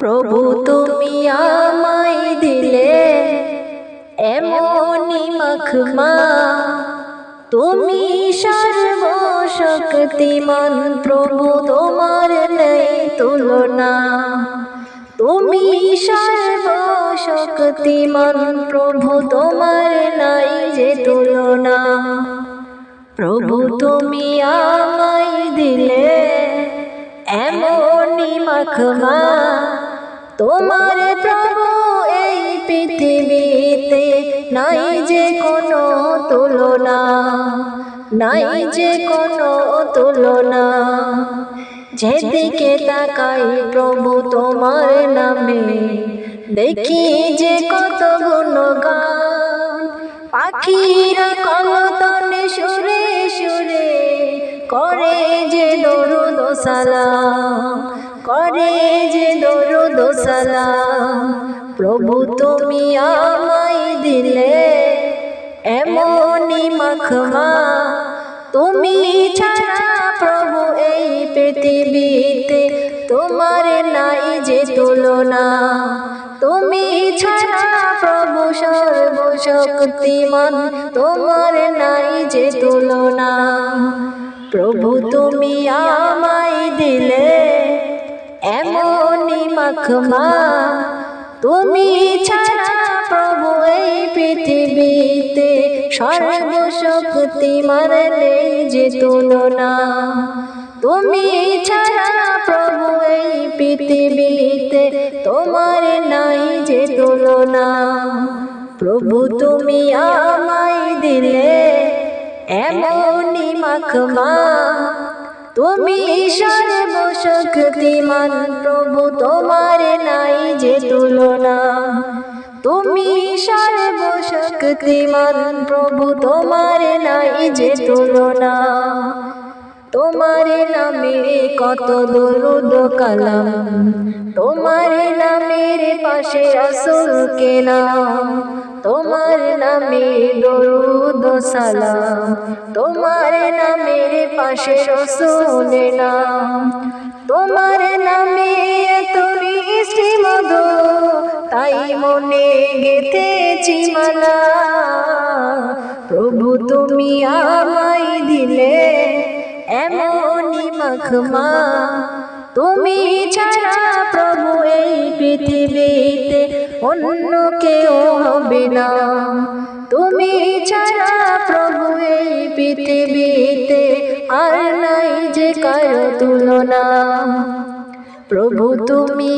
প্রভু তুমি আমায় দিলে। এমনি মখমা। তুমি সর্বশক্তিমান প্রভু, তোমার নেই তুলনা। তুমি সর্বশক্তিমান প্রভু, তোমার নাই যে তুলনা। প্রভু তুমি আমায় দিলে। এমনই মখমা। তোমার প্রভু এই পৃথিবীতে নাই যে কোনো তুলনা, নাই যে কোনো তুলনা। যেদিকে তাকাই প্রভু তোমার নামে, দেখি যে কত গুণগান। পাখিরা কলতনে সুরে সুরে করে যে দরুদ সালাম। করে যে দরুদ সালাম। প্রভু তুমি আমায় দিলে, এমনই মখমা। তুমি ছাড়া প্রভু এই পৃথিবীতে তোমার নাই যে তুলনা। তুমি ছাড়া প্রভু সর্বশক্তিমান, তোমার নাই যে তুলনা। প্রভু তুমি আমায় দিলে মখমা তুমি ছাড়া প্রভু এই পৃথিবীতে সর্বশক্তিমান নেই যে তুলনা। তুমি ছাড়া প্রভু এই পৃথিবীতে তোমার নাই যে তুলনা। প্রভু তুমি আমায় দিলে এমনই মখমা। তুমি সর্বশক্তিমান প্রভু, তোমার নাই যে তুলনা। তুমি সর্বশক্তিমান প্রভু, তোমার নাই যে তুলনা। তোমার নামে কত দরুদ কালাম, তোমার নামের পাশে আসল কেনা তোমার নামে দরুদ সালাম। তোমার নামের পাশে রসুল নাম। তোমার নামে এত মিষ্টি মধু, তাই মনে গেথেছি মালা। প্রভু তুমি আমায় দিলে এমনই মখমা। তুমি ছাড়া প্রভু এই পৃথিবীতে অন্য কেউ হবে না। তুমি পৃথিবীতে আর নাই যে কারও তুলনা। প্রভু তুমি